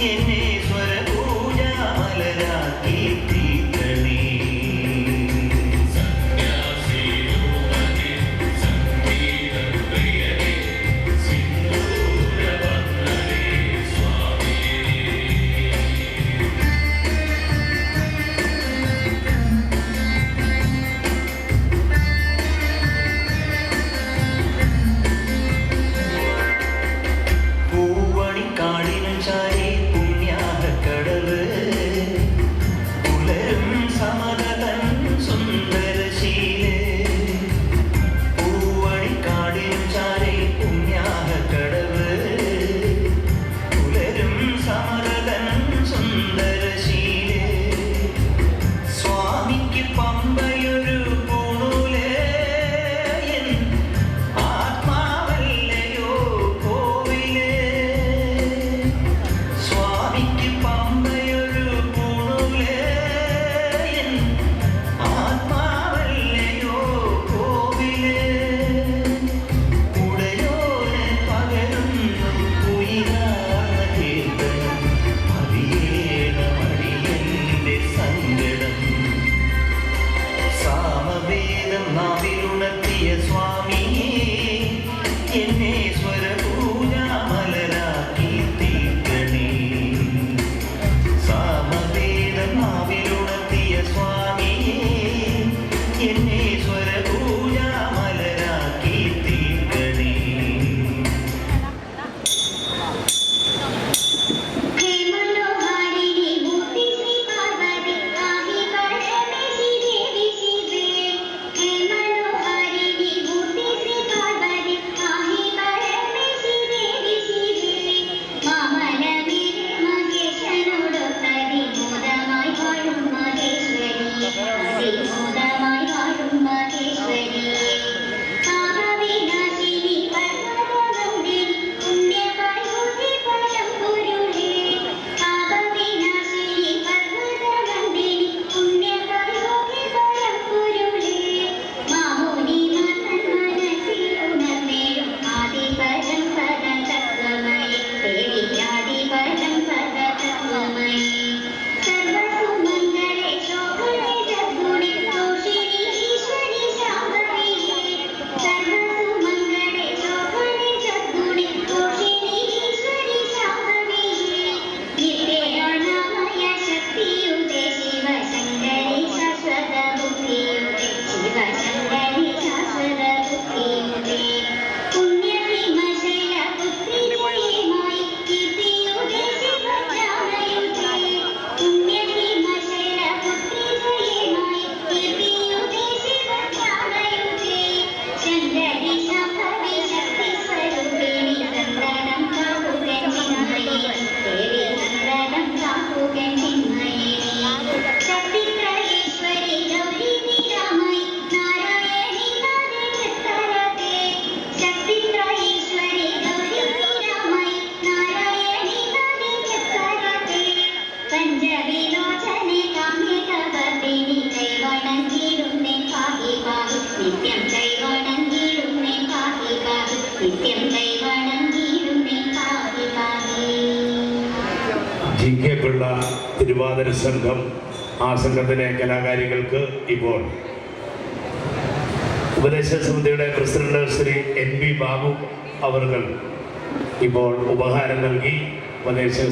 tiene Thiruvathira സംഘം ആ സംഘത്തിലെ കലാകാരികൾക്ക് ഇപ്പോൾ ഉപദേശ സമിതിയുടെ president Shri N B Babu അവർ ഇപ്പോൾ ഉപഹാരം നൽകി. ഉപദേശ